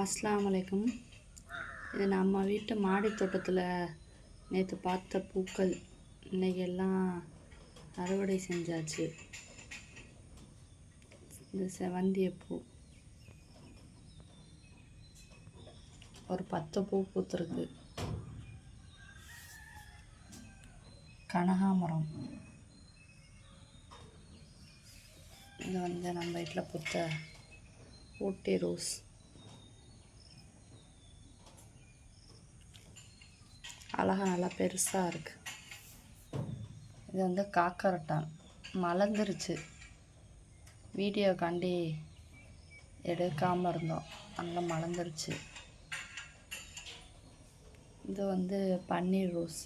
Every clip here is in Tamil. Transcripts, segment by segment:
அஸ்ஸலாமு இது நம்ம வீட்டு மாடி தோட்டத்தில் நேற்று பார்த்த பூக்கள். இன்றைக்கி எல்லாம் அறுவடை செஞ்சாச்சு. இந்த செவந்திய பூ ஒரு பத்து பூ பூத்துருக்கு. கனகாமரம். இது வந்து நம்ம வீட்டில் பூத்த ஊட்டி ரோஸ். அழகா நல்லா பெருசாக இருக்குது இது வந்து காக்கரட்டான் மலர்ந்துருச்சு. வீடியோக்காண்டி எடுக்காமல் இருந்தோம். நல்லா மலர்ந்துருச்சு. இது வந்து பன்னீர் ரோஸ்.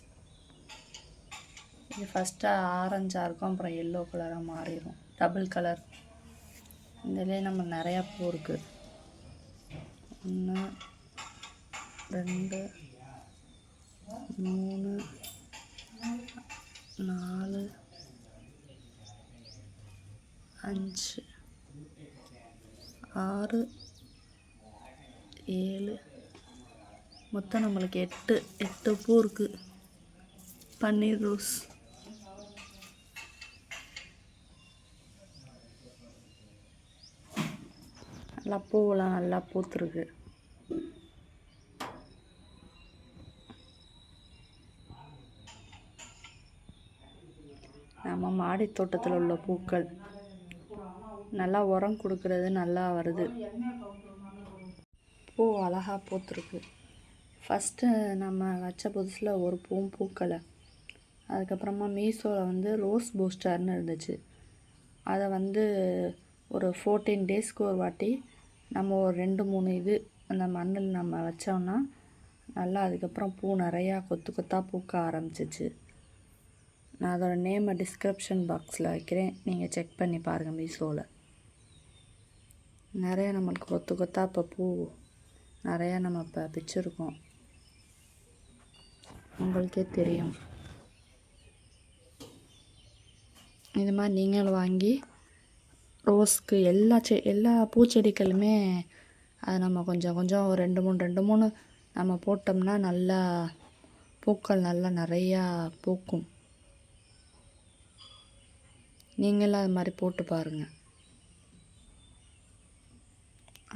இது ஃபஸ்ட்டு ஆரஞ்சாக இருக்கும் அப்புறம் எல்லோ கலராக மாறிடும் டபுள் கலர் இதுலேயே நம்ம நிறையா பூ இருக்குது ஒன்று ரெண்டு மூணு நாலு அஞ்சு ஆறு ஏழு. மொத்தம் நம்மளுக்கு எட்டு எட்டு பூ இருக்குது பன்னீர் ரோஸ். நல்லா பூவெல்லாம் நல்லா பூத்துருக்கு. நம்ம மாடி தோட்டத்தில் உள்ள பூக்கள். நல்லா உரம் கொடுக்கறது நல்லா வருது. பூ அழகாக பூத்துருக்கு. ஃபஸ்ட்டு நம்ம வச்ச புதுசில் ஒரு பூவும் பூக்கலை. அதுக்கப்புறமா மீஷோவில் வந்து ரோஸ் பூஸ்டர்னு இருந்துச்சு. அதை வந்து ஒரு ஃபோர்டீன் டேஸ்க்கு ஒரு வாட்டி நம்ம ஒரு ரெண்டு மூணு இது அந்த மண்ணில் நம்ம வச்சோம்னா நல்லா அதுக்கப்புறம் பூ நிறையா கொத்து கொத்தாக பூக்க ஆரம்பிச்சிச்சு. நான் அதோட நேமை டிஸ்கிரிப்ஷன் பாக்ஸில் வைக்கிறேன். நீங்கள் செக் பண்ணி பாருங்கள் மீஷோவில் நிறைய நம்மளுக்கு கொத்து கொத்தா இப்போ பூ நிறையா நம்ம இப்போ பிச்சிருக்கோம். உங்களுக்கே தெரியும். இது மாதிரி நீங்களும் வாங்கி ரோஸ்க்கு எல்லா செ எல்லா பூச்செடிகளுமே அது நம்ம கொஞ்சம் கொஞ்சம் ஒரு ரெண்டு மூணு ரெண்டு மூணு நம்ம போட்டோம்னா நல்லா பூக்கள் நல்லா நிறையா பூக்கும். நீங்களும் அது மாதிரி போட்டு பாருங்கள்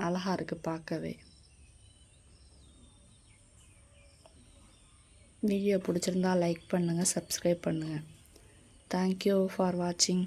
அழகாக இருக்குது பார்க்கவே. வீடியோ பிடிச்சிருந்தா லைக் பண்ணுங்கள் சப்ஸ்கிரைப் பண்ணுங்கள் தேங்க்யூ ஃபார் வாட்சிங்